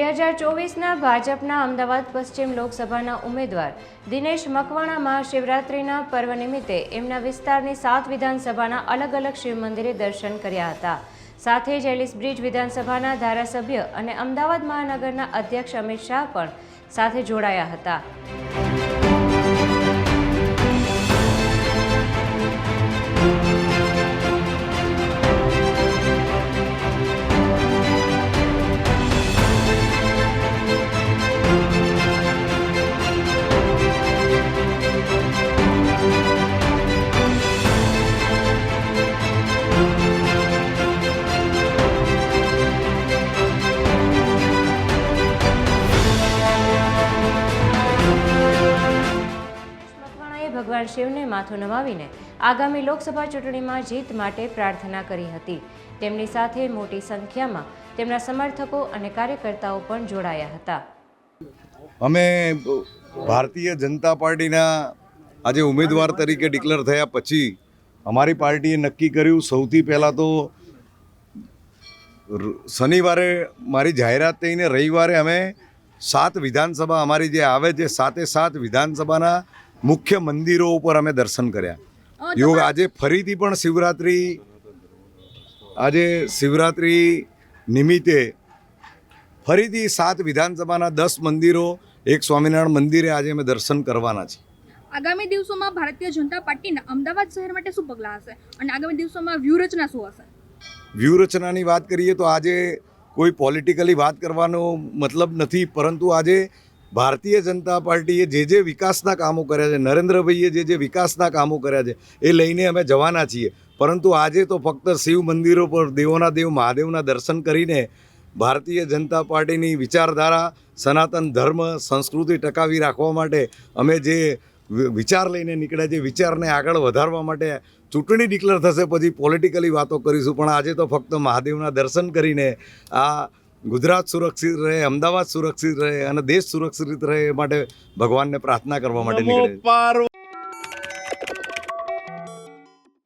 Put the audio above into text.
હજાર ચોવીસના ભાજપના અમદાવાદ પશ્ચિમ લોકસભાના ઉમેદવાર દિનેશ મકવાણા મહાશિવરાત્રિના પર્વ નિમિત્તે એમના વિસ્તારની સાત વિધાનસભાના અલગ અલગ શિવ મંદિરે દર્શન કર્યા હતા. સાથે જ એલિસ બ્રિજ વિધાનસભાના ધારાસભ્ય અને અમદાવાદ મહાનગરના અધ્યક્ષ અમિત શાહ પણ સાથે જોડાયા હતા. ભગવાન શિવને માથું નમાવીને આગામી લોકસભા ચૂંટણીમાં જીત માટે પ્રાર્થના કરી હતી. તેમની સાથે મોટી સંખ્યામાં તેમના સમર્થકો અને કાર્યકર્તાઓ પણ જોડાયા હતા. અમે ભારતીય જનતા પાર્ટીના આજે ઉમેદવાર તરીકે ડિક્લેર થયા પછી અમારી પાર્ટીએ નક્કી કર્યું, સૌથી પહેલાં તો શનિવારે મારી જાહેરાત થઈને રવિવારે અમે સાત વિધાનસભા, અમારી જે આવે છે સાતે સાત વિધાનસભાના મુખ્ય મંદિરો ઉપર અમે દર્શન કર્યા. યોગ આજે ફરીથી પણ શિવરાત્રિ આજે શિવરાત્રિ નિમિત્તે ફરીથી સાત વિધાનસભાના દસ મંદિરો એક સ્વામિનારાયણ મંદિરે આજે અમે દર્શન કરવાના છીએ. આગામી દિવસોમાં ભારતીય જનતા પાર્ટીના અમદાવાદ શહેર માટે શું પગલાં હશે? અને આગામી દિવસોમાં વ્યૂહરચના શું હશે? વ્યૂહરચનાની વાત કરીએ તો આજે કોઈ પોલિટિકલી વાત કરવાનો મતલબ નથી પરંતુ આજે ભારતીય જનતા પાર્ટીએ જે જે વિકાસના કામો કર્યા છે, નરેન્દ્રભાઈએ જે જે વિકાસના કામો કર્યા છે, એ લઈને અમે જવાના છીએ. પરંતુ આજે તો ફક્ત શિવ મંદિરો પર દેવોના દેવ, મહાદેવના દર્શન કરીને ભારતીય જનતા પાર્ટીની વિચારધારા, સનાતન ધર્મ, સંસ્કૃતિ ટકાવી રાખવા માટે અમે જે વિચાર લઈને નીકળ્યા છે વિચારને આગળ વધારવા માટે ચૂંટણી ડિક્લેર થશે, પછી પોલિટિકલી વાતો કરીશું. પણ આજે તો ફક્ત મહાદેવના દર્શન કરીને આ ગુજરાત સુરક્ષિત રહે અમદાવાદ સુરક્ષિત રહે અને દેશ સુરક્ષિત રહે એ માટે ભગવાનને પ્રાર્થના કરવા માટે નીકળે છે. પાર્વતી